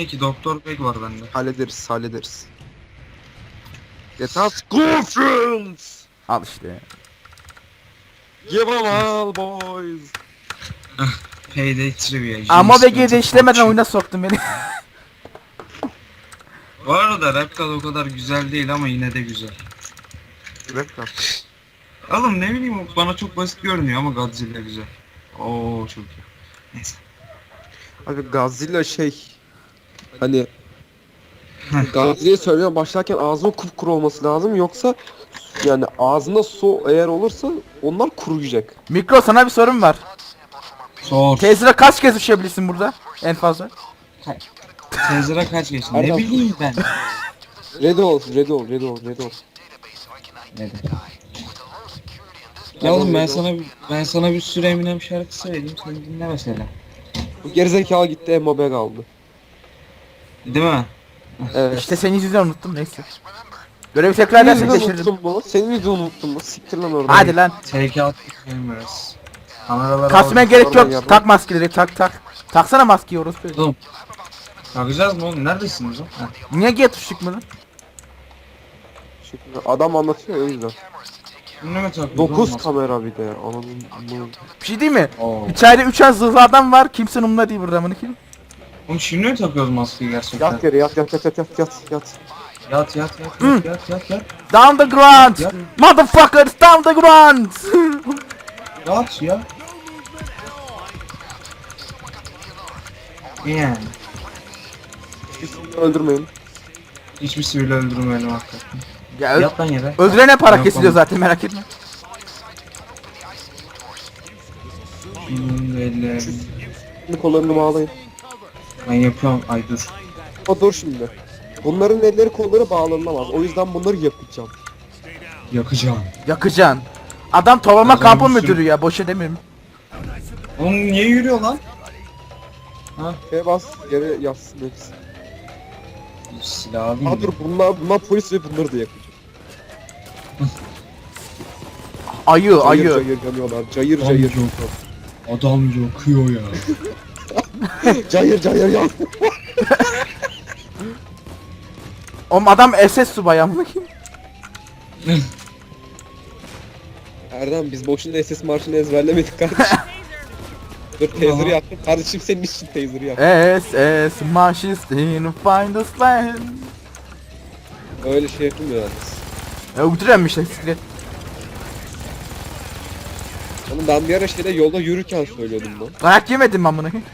peki Doktor Bey var bende. Hallederiz hallederiz. Let us go friends. Al işte. Give 'em all boys. Payday Trivia. Ama BG'de Bond. işlemeden oyuna soktun beni. Bu arada Reptile o kadar güzel değil ama yine de güzel. Reklam. Oğlum ne bileyim bana çok basit görünüyor ama Godzilla güzel. Oo çok iyi. Neyse. Abi Godzilla şey hani Godzilla'yı söylemeye başlarken ağzının kupkuru olması lazım yoksa yani ağzında su eğer olursa onlar kuruyacak. Mikro sana bir sorum var. Sor. Tezra kaç kez düşebilirsin burada? En fazla. Tezra kaç geçti? Ne Pardon. bileyim ben. Red ol, red ol, red ol, red ol. Ya oğlum ben sana ben sana bir sürü Eminem şarkı söyleyeyim sen dinle mesela. Bu gerizekalı gitti Mbappé kaldı. Değil mi? Evet. İşte senin yüzünden unuttum neyse. Görevi tekrar Senin edersek yüzünü geçiririm. unuttun mu? Senin yüzünü unuttun mu? Siktir lan oradan. Hadi lan. Take out the cameras. Kameraları Kasmaya gerek yok. Tak maskeleri tak tak. Taksana maskeyi orospu. Oğlum. Bakacağız mı oğlum? Neredesiniz oğlum? Ha. Niye G tuş çıkmadı? Çünkü adam anlatıyor ya, o yüzden. Bunu ne takıyoruz 9 oğlum? kamera bir de. Ananın. Bir şey değil mi? Oo. İçeride 3 az zırhlı adam var. Kimsenin umurunda değil burada amına koyayım. Oğlum şimdi mi takıyoruz maskeyi gerçekten? Yat yere yat yat yat yat yat yat yat. Yat yat yat yat yat yat yat. Down the ground. Yat. Motherfuckers down the ground. Yat ya. Yani. Hiçbirini öldürmeyin. Hiçbir sivil öldürmeyelim hakikaten. ya ö- Yat lan yere. öldürene para Yok, kesiliyor zaten merak etme. Şimdi kollarını bağlayın. Ben yapıyorum. Ay dur. Ama dur şimdi. Bunların elleri kolları bağlanamaz. O yüzden bunları yakacağım. Yakacağım. Yakacaksın. Adam toplama Adam kampı bir sürü- müdürü ya boş edemiyorum. Oğlum niye yürüyor lan? Ha? Şeye bas yere yatsın hepsi. Silah alayım. Ha dur bunlar, bunlar polis ve bunları da yakacak. Ayı Cayır ayı. cayır yanıyorlar. Cayır Lan cayır. yok. Adam yakıyor ya. cayır cayır yan. Oğlum adam SS subayı amına. Erdem biz boşuna SS marşını ezberlemedik kardeşim. dur taser'ı yaktım. Kardeşim senin için taser'ı yaktım. SS Manchester find us land. Öyle şey yapılmıyor yalnız. Ya uydurayım işte sikret. Oğlum ben bir ara şeyde yolda yürürken söylüyordum lan. Dayak yemedim amına koyayım.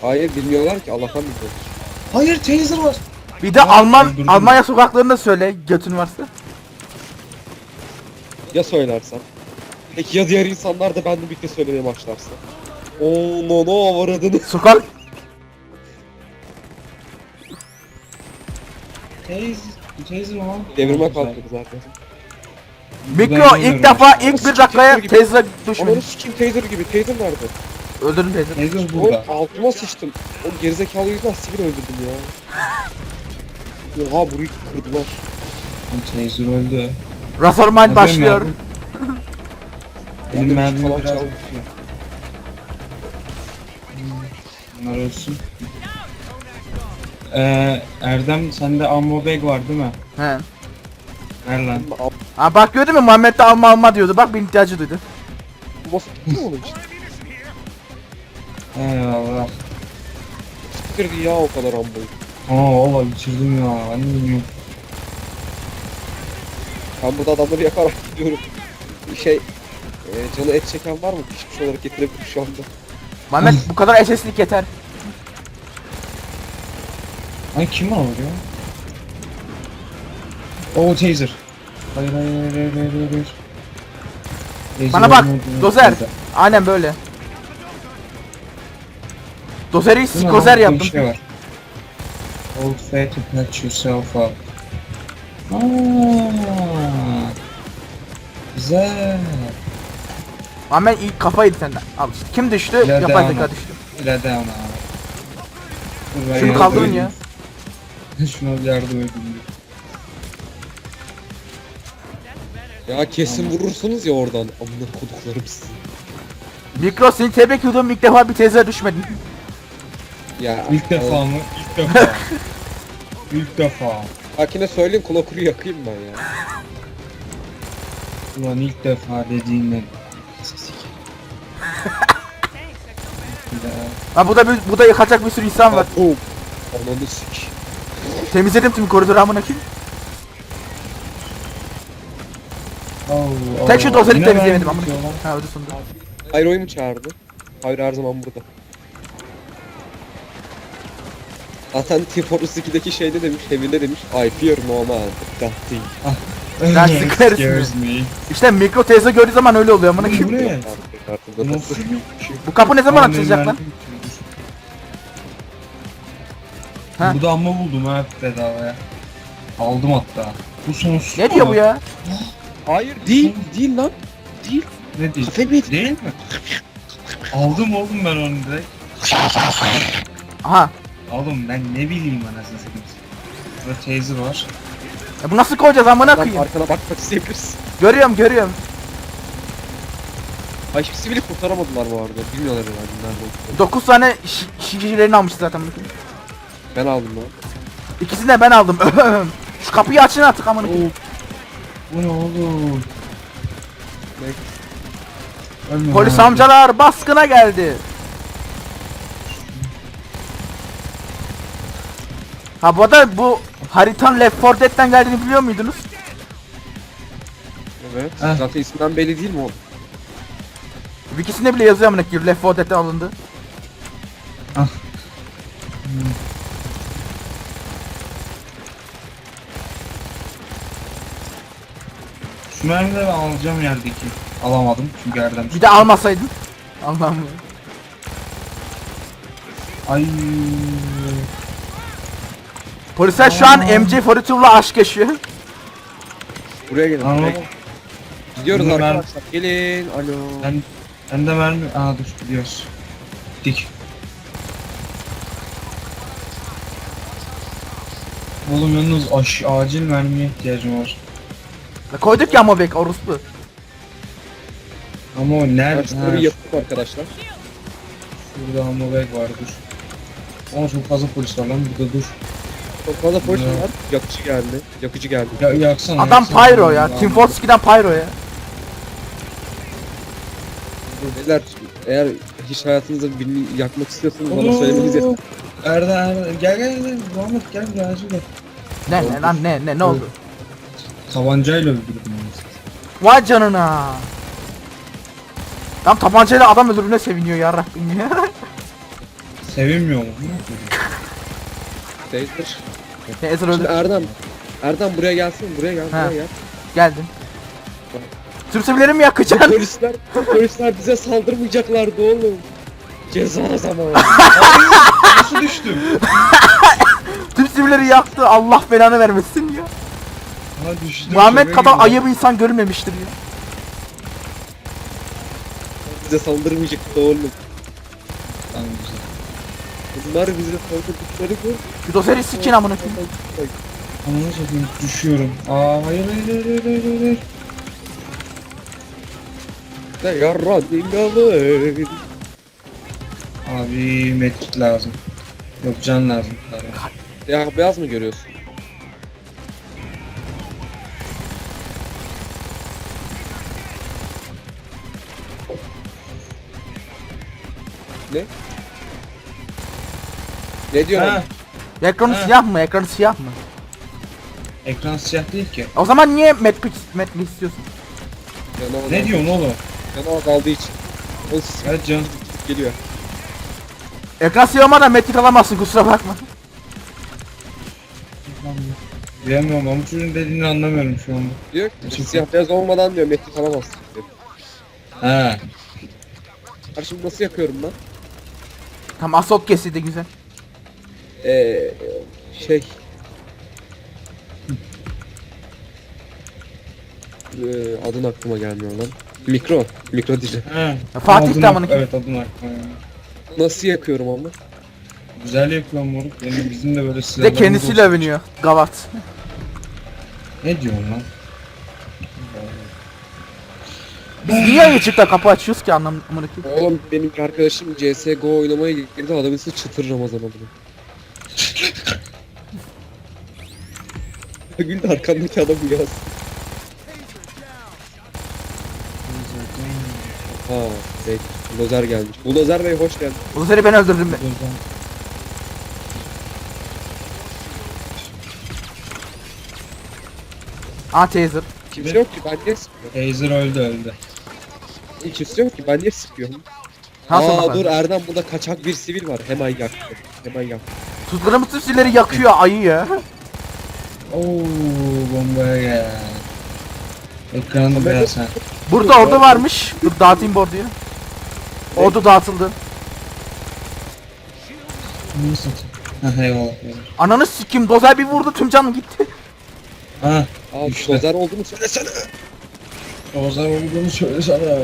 Hayır bilmiyorlar ki Allah'tan biliyor. Hayır taser var. Bir de Ya, Alman öldürdün Almanya sokaklarında söyle götün varsa. Ya söylersem? Peki ya diğer insanlar da benimle birlikte söylemeye başlarsa? Oo no no avradını. Sokak Taser. Taser mı? Devirme kalktı zaten. Mikro ilk defa ilk bir dakikaya tezle düşmedi. Onları sikim taser gibi. Taser nerede? Öldürdüm teyze. Taser Oğlum burada. altıma sıçtım. O gerizekalı yüzünden sivil öldürdüm ya. Oha burayı kırdılar. Taser öldü. Rasorman Hadi başlıyor. Benim bir mermi falan biraz bitiyor. Bunlar ölsün. Ee, Erdem sende ammo bag var değil mi? He. Ver lan. Ha bak gördün mü Muhammed de alma alma diyordu. Bak bir ihtiyacı duydu. Bu basıp gitti mi için? Eyvallah. Siktirdi ya o kadar ambayı. Aa valla bitirdim ya. Ben bilmiyorum. Ben burada adamları yakarak gidiyorum. Şey, e, canı et çeken var mı? Pişmiş olarak getirebilir şu anda. Muhammed bu kadar SS'lik yeter. Ay kim var orada? Oo taser. Hayır hayır hayır hayır hayır hayır. Taser Bana bak, olmadı. dozer. Aynen böyle. Dozeri sikozer yaptım. Şey var. Old fat to patch yourself up. Aa, güzel. Muhammed ilk kafaydı senden. Al işte. Kim düştü? Yapay zeka düştü. İleride ama. Şunu yardım kaldırın ya. Şuna bir yardım edin. Ya kesin vurursunuz ya oradan. Amına koduklarım sizi. Mikro seni tebrik ediyorum ilk defa bir teze düşmedin. Ya İlk defa mı? İlk defa. İlk defa. Akine söyleyeyim kulakuru yakayım ben ya. Ulan ilk defa dediğinle. Ha bu da bir, bu da yıkacak bir sürü insan var. Boom. Ananı sik. Temizledim tüm koridoru amına koyayım. Tek şu dozeri temizleyemedim amına koyayım. Ha öyle sonunda. Hayro'yu mu çağırdı? Hayro her zaman burada. Zaten Team Fortress 2'deki şeyde demiş, Heavy'de demiş, I fear no man, that thing. Sen sıkarız Scares me. İşte mikro teyze gördüğü zaman öyle oluyor amına Bu koyayım. ne? Nasıl bir şey? Bu kapı ne zaman Aa, açılacak lan? Ha. Bu da amma buldum ha bedavaya. Aldım hatta. Bu sonsuz. Ne diyor bu ya? Hayır değil, değil lan. Değil. Ne değil? Kafe? Değil mi? Aldım oğlum ben onu direkt. Aha. Oğlum ben ne bileyim anasını satayım. Burada taser var. E bu nasıl koyacağız amına Adam koyayım? arkana bakmak isteyebilirsin. Görüyorum görüyorum. Ay hiçbir sivili kurtaramadılar bu arada. Bilmiyorlar herhalde nerede olduğunu. 9 tane şi- şişelerini almış zaten. Ben aldım lan. İkisini de ben aldım. Şu kapıyı açın artık amına koyayım. Bu ne oğlum? Ölme Polis amcalar baskına geldi. Ha bu arada bu haritanın Left 4 Dead'den geldiğini biliyor muydunuz? Evet. Heh. Zaten isimden belli değil mi o? Wikisinde bile yazıyor amına koyayım Left 4 Dead'den alındı. Şu mermileri alacağım yerdeki. Alamadım çünkü yerden. Bir de almasaydın. Allah'ım. Ay. Polisler şu an Aa. MJ42'la aşk yaşıyor. Buraya gelin. Ama Buraya. Gidiyoruz Bunu ben- arkadaşlar. Gelin. Alo. ben ben de mermi. Aa dur gidiyoruz. Dik. Oğlum yalnız aş acil mermiye ihtiyacım var. Koyduk ya Mobek orospu. Ama o nerede? Araçları bir Ha, yapıp arkadaşlar. Şurada hamobag var dur. Ama çok fazla polis var lan burada dur. Çok fazla Ya. var. Yakıcı geldi. Yakıcı geldi. Ya yaksana. Adam yaksana. Pyro ya. Team Fortress 2'den Pyro ya. Beyler eğer hiç hayatınızda birini yakmak istiyorsanız bana söylemeniz yeter. Erda Erda gel gel gel Muhammed gel gel acil gel. Ne ne lan ne ne ne oldu? Tabancayla öldürdüm onu. Vay canına. Tam tabancayla adam öldürdüğüne seviniyor ya Rabbim ya. Sevinmiyor mu? Değildir. ne Ezra Şimdi öldü. Erdem. Erdem buraya gelsin. Buraya gel. Ha. Buraya gel. Geldim. Tüm seviyeleri mi yakacaksın? Polisler, polisler bize saldırmayacaklardı oğlum. Ceza zamanı. Nasıl düştüm? Tüm seviyeleri yaktı. Allah belanı vermesin ya. Ha düştüm. Muhammed kadar gibi. ayıp insan görülmemiştir ya. bize saldırmayacaktı oğlum. Bunlar bize saldırdıkları gör. Bir doseri sikin amına koyayım. Ananı satayım düşüyorum. Aa hayır hayır hayır hayır hayır hayır. Ne yarra dingalı. Abi metrik lazım. Yok can lazım. Ya beyaz mı görüyorsun? Ne? Ne diyorsun? Ha, Ekranı Ha. siyah mı? Ekranı siyah mı? ekran siyah değil ki. O zaman niye Madpix Madpix istiyorsun? Canı Ne diyorsun oğlum? Canı azaldığı için. O sis Evet can. geliyor. Ekran siyah olmadan Madpix alamazsın kusura bakma. Diyemiyorum ama çocuğun dediğini anlamıyorum şu anda. Diyor ki siyah beyaz olmadan diyor metrik alamazsın diyor. Ha. Karşım nasıl yakıyorum ben? Tam assault kesildi güzel. Eee şey Eee adın aklıma gelmiyor lan. Mikro, mikro. Ha. Ya Fatih Adın de ak- amına koyayım. Evet adın aklıma ya. Nasıl yakıyorum ama? Güzel yapıyor moruk. Benim bizim de böyle Bir de silahlarımız kendisiyle olsun. övünüyor. Gavat. Ne diyorsun lan? Biz niye açıkta kapı açıyoruz ki anlamını koyayım. Oğlum benim arkadaşım CSGO oynamaya girdi adamın ismi Çıtır Ramazan adını. Gül de arkandaki adam yaz. Ha, Bey. Bulozer gelmiş. Bulozer Bey hoş geldin. Bu seni ben öldürdüm. be. Aa taser. Kimse yok ki ben niye sıkıyorum? Taser öldü öldü. Kimse yok ki ben niye sıkıyorum? Nasıl Aa bakalım? dur Erdem burada kaçak bir sivil var. Hemen yaktı. Hemen yaktı. Tuzları mısırları yakıyor ayı ya. Oo bombaya gel. Ekranı biraz ha. Burada orada varmış. Dur dağıtayım bu orduyu. Ordu dağıtıldı. Nasıl? Ha eyvallah. eyvallah. Ananı sikim dozer bir vurdu tüm canım gitti. Ha. Aa İşte. Bulozer oldu mu söylesene. Ozan olduğunu söylesene ya.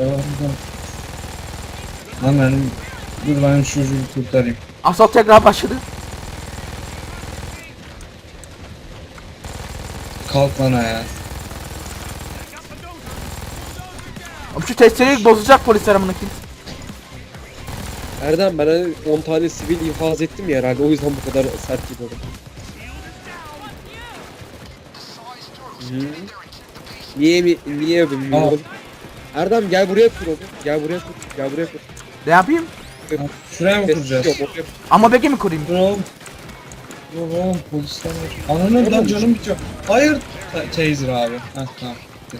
Lan benim dur ben şu çocuğu kurtarayım. Asal tekrar başladı. Kalk lan ayağa. Oğlum Şu testereyi bozacak polisler amına koyayım. Erdem ben hani 10 tane sivil infaz ettim ya herhalde o yüzden bu kadar sert gidiyorum. Hı. Niye mi niye bilmiyorum. Erdem gel buraya kur onu. Gel buraya kur. Gel buraya kur. Ne yapayım? Şuraya mı kuracağız? yok, oraya- Ama beki mi kurayım? Dur oğlum. Dur oğlum polisler var. Ananı lan canım bitiyor. Hayır. Ta- Taser abi. Heh tamam. Bitti.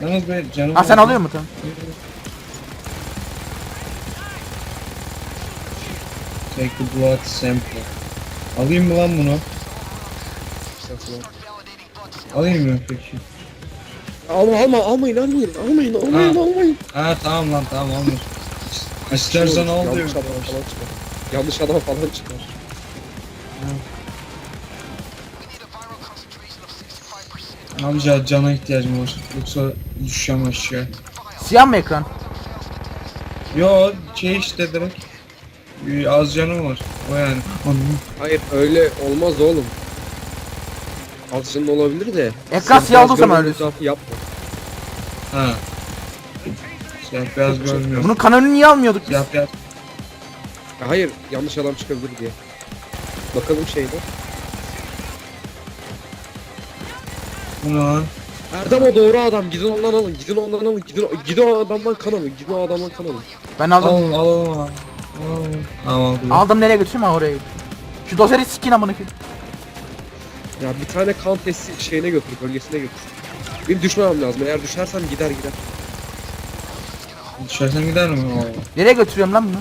Yalnız be canım. Ha sen alıyor musun? Take the blood sample. Alayım mı lan bunu? Alayım mı peki? Alma alma almayın almayın almayın almayın Ha. almayın. Ha tamam lan tamam almış. İstersen al diyor. Yanlış adam falan çıkar. Yanlış adam falan çıkar. Abi can- cana ihtiyacım var. Yoksa düşeceğim aşağı. Siyah mı ekran? Yo şey işte direkt. Az canım var. O yani. Anladım. Hayır öyle olmaz oğlum. Altının olabilir de. Ekran siyah olduğu zaman etrafı Yapma. Ha. Siyah beyaz görmüyorum. Bunun kanalını niye almıyorduk biz? Siyah beyaz. Ya Hayır yanlış adam çıkabilir diye. Bakalım şeyde. Bu ne lan? Erdem o doğru adam. Gidin ondan alın. Gidin ondan alın. Gidin, o- gidin o adamdan kan alın. Gidin o adamdan kan alın. Ben aldım. Al al al. Tamam aldım. Aldım nereye götüreyim ha oraya. Şu dosyayı sikin amına koyayım. Ya bir tane kan testi şeyine götür. Bölgesine götür. Benim düşmemem lazım. Eğer düşersem gider gider. Düşersen gider mi? Nereye götürüyorum lan bunu?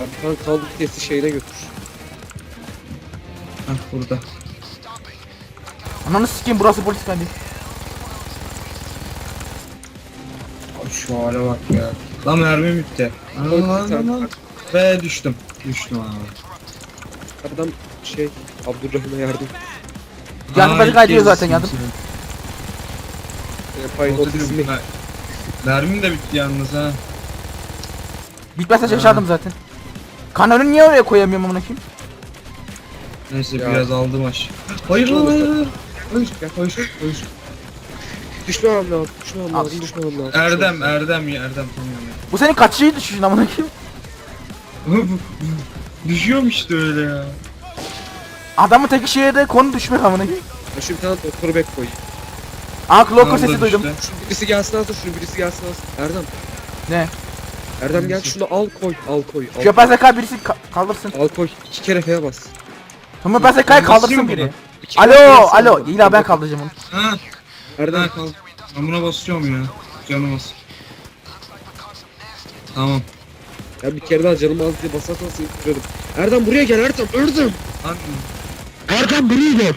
Ya bir tane kan testi şeyine götür. Heh burada. Ananı sikeyim burası polis kendi. Abi şu hale bak ya. Lan mermi bitti. Lan lan lan lan. Ve düştüm. Düştüm abi. Erdem şey Abdurrahim'e yardım. Yardım bacı kaydediyor zaten yardım. E, Orada ofisini. diyorum, mer- Mermim de bitti yalnız ha. Bitmezse Ha. şaşardım zaten. Kanalını niye oraya koyamıyorum amına koyayım? Neyse Ya. biraz aldım aş. Hayır lan hayır hayır. Hayır hayır hayır. Düşmemem lazım. Düşmemem Al. lazım. Düşmemem lazım. Erdem Erdem ya Erdem tamam Bu senin kaçıncı düşüşün amına ya. Düşüyorum işte öyle ya. Adamın tek şeye de konu düşmek amına koyayım. Ya şu bir tane doktor bek koy. Aa Kloko sesi duydum. düştü? Şu birisi gelsin alsın. Şunu birisi gelsin alsın. Erdem. Ne? Erdem gel şunu al koy. Al koy. Al, Şu yapay zeka birisi ka- kaldırsın. al koy. İki kere F'ye bas. Tamam yapay zekayı Ben kaldırsın biri. Alo alo. İyi ben kaldıracağım onu. Ha. Ha kal. Ben buna basıyorum ya. Canım az. Tamam. Ya bir kere daha canım az diye basarsan seni kırarım. Erdem buraya gel Erdem. Erdem. Lan Erdem buraya gel.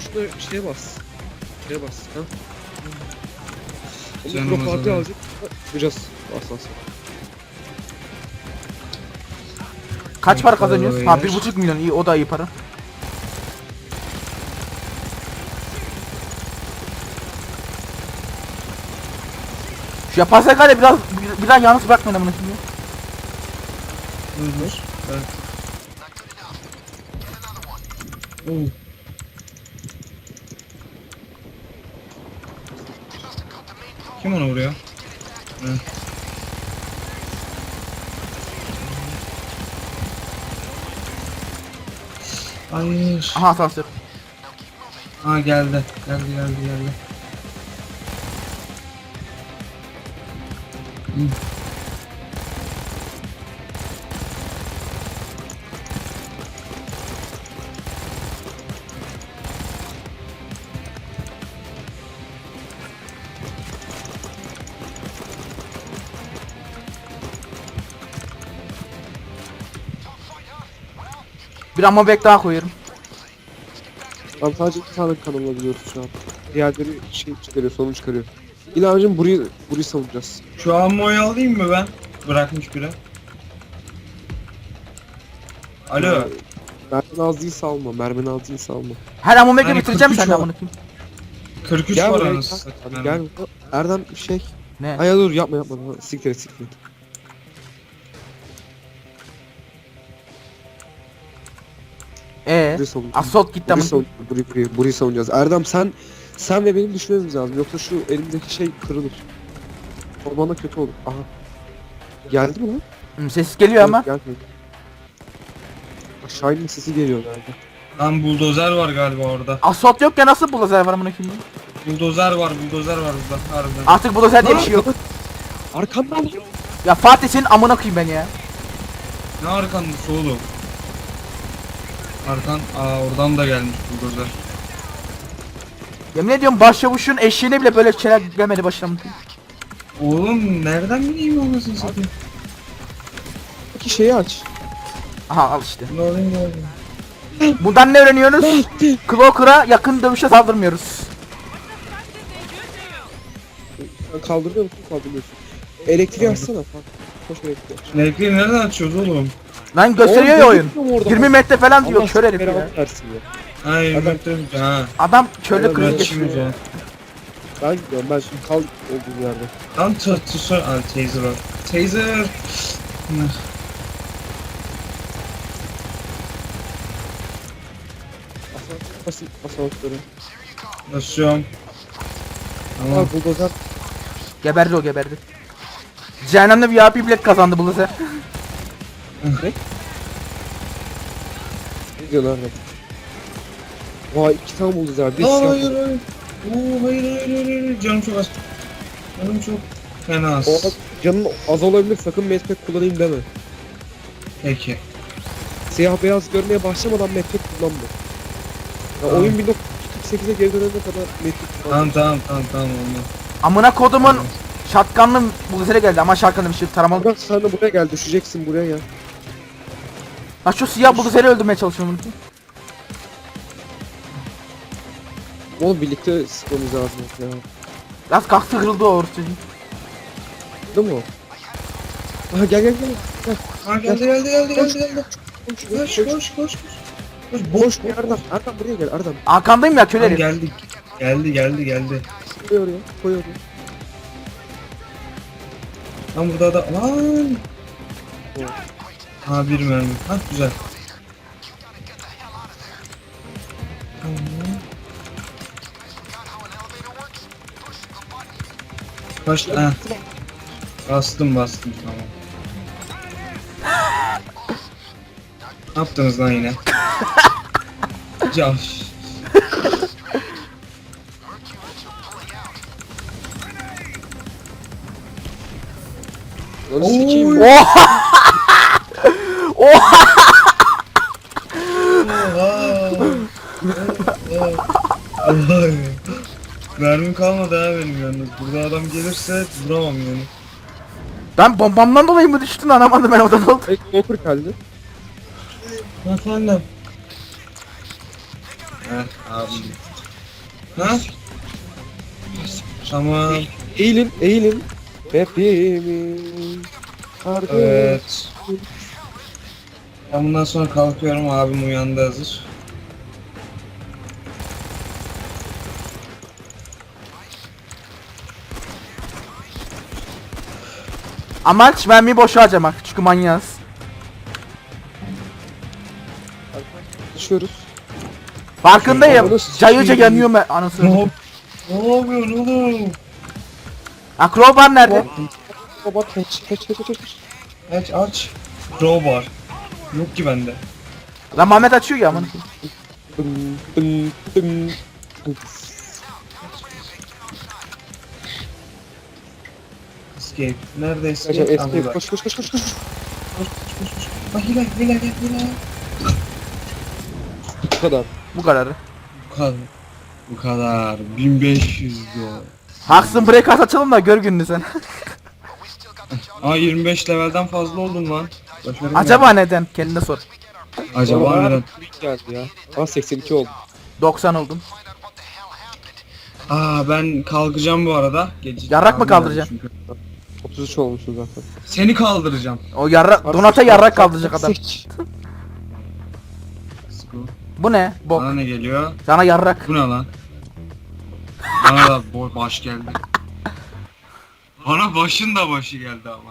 Şuna şeye bas. Şeye bas. Ha? Onu Canım az adam. alacak. Ha, Yapacağız. Bas bas. Kaç para kazanıyoruz? Ha bir buçuk milyon iyi o da iyi para. Şu yapay zekayı biraz bir- biraz yalnız bırakmayın amına dur dur. Evet. Oo. Kim ona vuruyor? Hı. Hayır. Aha asansör. Ha geldi. Geldi geldi geldi. Bir amma bek daha koyuyorum. Ben sadece iki tane kan alabiliyoruz şu an. Diğerleri şey çıkarıyor, sorun çıkarıyor. Abicim burayı, burayı savunacağız. Şu ammoyu alayım mı ben? Bırakmış biri. Alo. Mermin az değilse alma, mermin az değilse alma. Her amma bekle Hani bitireceğim 43 senden var. bunu kim? 43 Gel var buraya, anasını gel. satayım. Gel. Erdem şey. Ne? Ay ya dur yapma yapma. Siktir et siktir et. Ee, Burayı savunacağız. assault gitti ama. Burayı, savun burayı, burayı, burayı savunacağız. Erdem sen sen ve benim düşmemiz lazım. Yoksa şu elimdeki şey kırılır. Ormanda kötü olur. Aha. Geldi mi lan? Hmm, ses geliyor ama. Yok, Gelmedi. Aşağı inme sesi geliyor galiba. Lan buldozer var galiba orada. Assault yok ya nasıl bulazer var amına koyayım? Buldozer var, buldozer var burada harbiden. Artık bulazer diye bir şey yok. Arkamdan lan. Ya Fatih senin amına koyayım ben ya. Ne arkandası oğlum? Arkan, aa oradan da gelmiş buldozer. Yemin ediyorum başçavuşun eşeğine bile böyle şeyler gelmedi başına. Oğlum nereden bileyim anasını satayım? Peki şeyi aç. Aha al işte. Ne olayım ne olayım. Bundan ne öğreniyorsunuz? Cloaker'a yakın dövüşe saldırmıyoruz. Kaldırıyor musun? Kaldırmıyorsun. Elektriği açsana. Bak. Koş elektriği. Elektriği nereden açıyoruz oğlum? Lan gösteriyor Oğlum, ya oyun. gözükmüyor mu orada? 20 metre falan diyor kör herif ya. versin ya. 20 Adam- ha. Adam çölde Adam kriz ben geçiriyor. Gidiyorum ben şimdi kal olduğum yerde. Lan tırtısı, aa taser var. Taser. Asansör basın asansörü. Basıyorum. Tamam. Aa buldozer. Geberdi o geberdi. Cehennemde VIP bilet kazandı bulazer. Ne diyorsun Erdem? Vay iki tane. Bir Aa, siyah. hayır hayır. Oo hayır hayır hayır hayır. Canım çok az. Canım çok fena az. O adam canın az olabilir sakın medpack kullanayım deme. Peki. Siyah beyaz görmeye başlamadan medpack kullanma. Ya Tamam. oyun 1948'e geri dönene kadar medpack kullanma. Tamam tamam tamam tamam olmaz. Amına kodumun şatkanlı bulazere geldi ama şatkanlı bir şey taramalı. Bak sen de buraya gel düşeceksin buraya ya. Ha şu siyah bulazeri öldürmeye çalışıyorum. Oğlum birlikte sıkmamız lazım ya. Biraz kalktı kırıldı o orta. Değil mi o? Aha gel gel gel. Gel. Ha geldi geldi geldi geldi geldi. Koş Koş koş koş koş. koş koş. Koş Boş bir Erdem. Erdem buraya gel Erdem. Arkandayım ya köle Lan herif. geldi. Geldi geldi geldi. Koy oraya. Koy oraya. Lan burada da lan. Ha bir mermi. Ha güzel. Kaç ha. Bastım bastım tamam. ne yaptınız lan yine? Caş. Onu sikeyim. Oha! Oha! Mermim kalmadı ha benim yalnız. Burada adam gelirse vuramam yani. Ben bombamdan dolayı mı düştün anlamadım ben odan oldu. Hey Walker geldi. Efendim. Heh abi. Ha? Tamam. Eğilin eğilin. Hepimiz. Evet. Ben bundan sonra kalkıyorum abim uyandı hazır. Amaç mermiyi boşa harcamak çünkü manyağız. Düşüyoruz. Farkındayım. Cayıca yanıyor ben anasını. Ne, ne yapıyorsun oğlum? Ha crowbar nerede? Baba kaç kaç kaç kaç kaç. Aç aç. Crowbar. Yok ki bende. Lan Mehmet açıyor ya amına. Dın dın dın. Escape. Nerede Arkadaşlar escape? Ha, escape burada. koş koş koş koş koş. Koş koş koş koş. Ah hile hile hile hile. Bu kadar. Bu kadarı. Bu kadar. Bu kadar. 1500 dolar. Haksın break açalım da gör gününü sen. Aa 25 levelden fazla oldum lan. Başarım Acaba neden? Kendine sor. Acaba neden? büyük geldi ya. Aa 82 oldu. 90 oldum. Aa ben kalkacağım bu arada. Gece Yarrak mı kaldıracaksın? çünkü. 33 olmuşsun zaten. Seni kaldıracağım. O yarrak, Donat'a yarrak kaldıracak adam. Bu ne? Bok. Bana ne geliyor? Sana yarrak. Bu ne lan? Bana da baş geldi. Bana başın da başı geldi ama.